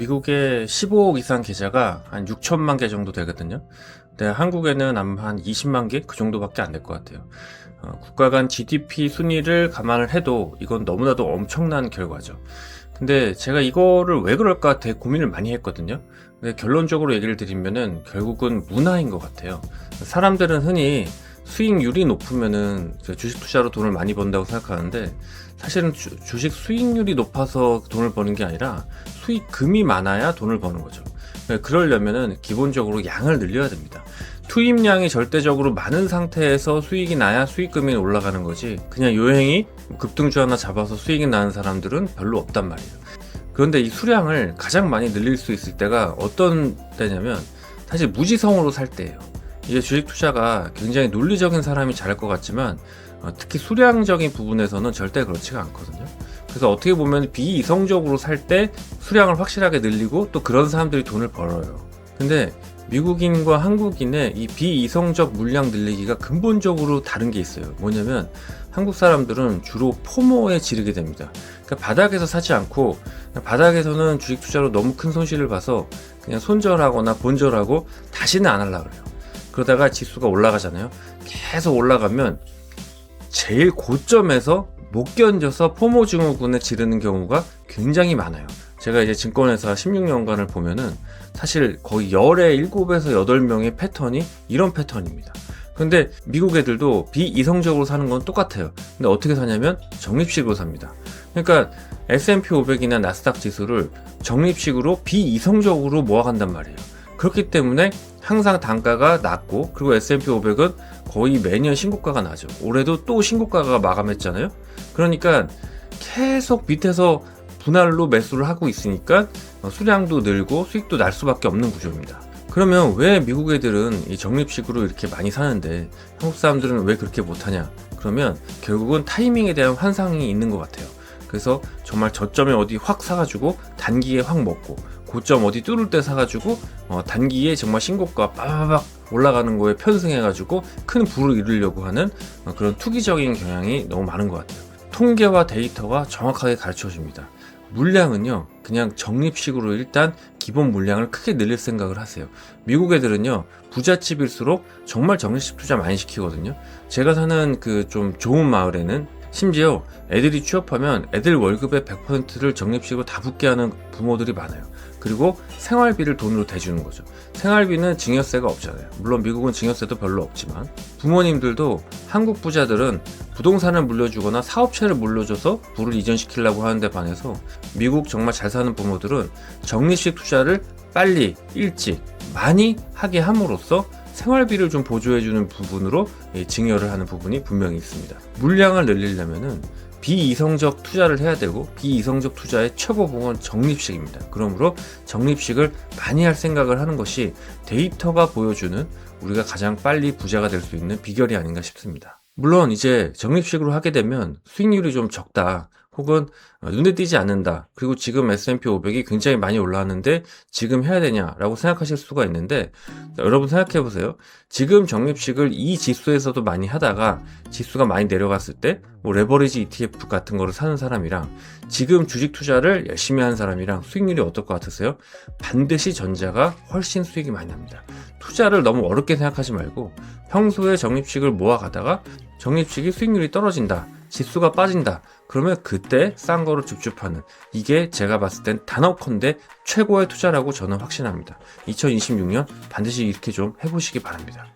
미국에 15억 이상 계좌가 한 6천만 개 정도 되거든요. 근데 한국에는 아마 한 20만 개 그 정도밖에 안 될 것 같아요. 어, 국가 간 GDP 순위를 감안을 해도 이건 너무나도 엄청난 결과죠. 근데 제가 이거를 왜 그럴까 되게 고민을 많이 했거든요. 근데 결론적으로 얘기를 드리면은 결국은 문화인 것 같아요. 사람들은 흔히 수익률이 높으면은 그 주식 투자로 돈을 많이 번다고 생각하는데 사실은 주, 주식 수익률이 높아서 돈을 버는 게 아니라 수익금이 많아야 돈을 버는 거죠. 그러니까 그러려면은 기본적으로 양을 늘려야 됩니다. 투입량이 절대적으로 많은 상태에서 수익이 나야 수익금이 올라가는 거지. 그냥 요행이 급등주 하나 잡아서 수익이 나는 사람들은 별로 없단 말이에요. 그런데 이 수량을 가장 많이 늘릴 수 있을 때가 어떤 때냐면 사실 무지성으로 살 때예요. 이게 주식 투자가 굉장히 논리적인 사람이 잘할 것 같지만 어, 특히 수량적인 부분에서는 절대 그렇지가 않거든요. 그래서 어떻게 보면 비이성적으로 살 때 수량을 확실하게 늘리고 또 그런 사람들이 돈을 벌어요. 근데 미국인과 한국인의 이 비이성적 물량 늘리기가 근본적으로 다른 게 있어요. 뭐냐면 한국 사람들은 주로 포모에 지르게 됩니다. 그러니까 바닥에서 사지 않고 바닥에서는 주식 투자로 너무 큰 손실을 봐서 그냥 손절하거나 본절하고 다시는 안 하려고 그래요. 그러다가 지수가 올라가잖아요. 계속 올라가면 제일 고점에서 못 견뎌서 포모 증후군에 지르는 경우가 굉장히 많아요. 제가 이제 증권회사 16년간을 보면은 사실 거의 열의 7에서 8명의 패턴이 이런 패턴입니다. 근데 미국 애들도 비이성적으로 사는 건 똑같아요. 근데 어떻게 사냐면 적립식으로 삽니다. 그러니까 S&P 500이나 나스닥 지수를 적립식으로 비이성적으로 모아간단 말이에요. 그렇기 때문에 항상 단가가 낮고 그리고 S&P 500은 거의 매년 신고가가 나죠. 올해도 또 신고가가 마감했잖아요. 그러니까 계속 밑에서 분할로 매수를 하고 있으니까 수량도 늘고 수익도 날 수밖에 없는 구조입니다. 그러면 왜 미국 애들은 이 적립식으로 이렇게 많이 사는데 한국 사람들은 왜 그렇게 못하냐? 그러면 결국은 타이밍에 대한 환상이 있는 것 같아요. 그래서 정말 저점에 어디 확 사가지고 단기에 확 먹고 고점 어디 뚫을 때 사가지고 어, 단기에 정말 신고가 빠바박 올라가는 거에 편승해가지고 큰 부를 이루려고 하는 어, 그런 투기적인 경향이 너무 많은 것 같아요. 통계와 데이터가 정확하게 가르쳐 줍니다. 물량은요, 그냥 적립식으로 일단 기본 물량을 크게 늘릴 생각을 하세요. 미국 애들은요, 부잣집일수록 정말 적립식 투자 많이 시키거든요. 제가 사는 그 좀 좋은 마을에는 심지어 애들이 취업하면 애들 월급의 100%를 적립식으로 다 붙게 하는 부모들이 많아요. 그리고 생활비를 돈으로 대주는 거죠. 생활비는 증여세가 없잖아요. 물론 미국은 증여세도 별로 없지만 부모님들도 한국 부자들은 부동산을 물려주거나 사업체를 물려줘서 부를 이전시키려고 하는데 반해서 미국 정말 잘 사는 부모들은 적립식 투자를 빨리 일찍 많이 하게 함으로써 생활비를 좀 보조해주는 부분으로 이 증여를 하는 부분이 분명히 있습니다. 물량을 늘리려면은 비이성적 투자를 해야 되고 비이성적 투자의 최고봉은 적립식입니다. 그러므로 적립식을 많이 할 생각을 하는 것이 데이터가 보여주는 우리가 가장 빨리 부자가 될 수 있는 비결이 아닌가 싶습니다. 물론 이제 적립식으로 하게 되면 수익률이 좀 적다. 혹은 눈에 띄지 않는다. 그리고 지금 S&P 500이 굉장히 많이 올라왔는데 지금 해야 되냐라고 생각하실 수가 있는데 여러분 생각해 보세요. 지금 적립식을 이 지수에서도 많이 하다가 지수가 많이 내려갔을 때 뭐 레버리지 ETF 같은 거를 사는 사람이랑 지금 주식 투자를 열심히 하는 사람이랑 수익률이 어떨 것 같으세요? 반드시 전자가 훨씬 수익이 많이 납니다. 투자를 너무 어렵게 생각하지 말고 평소에 적립식을 모아가다가 적립식이 수익률이 떨어진다. 지수가 빠진다. 그러면 그때 싼 거로 줍줍하는 이게 제가 봤을 땐 단언컨대 최고의 투자라고 저는 확신합니다. 2026년 반드시 이렇게 좀 해보시기 바랍니다.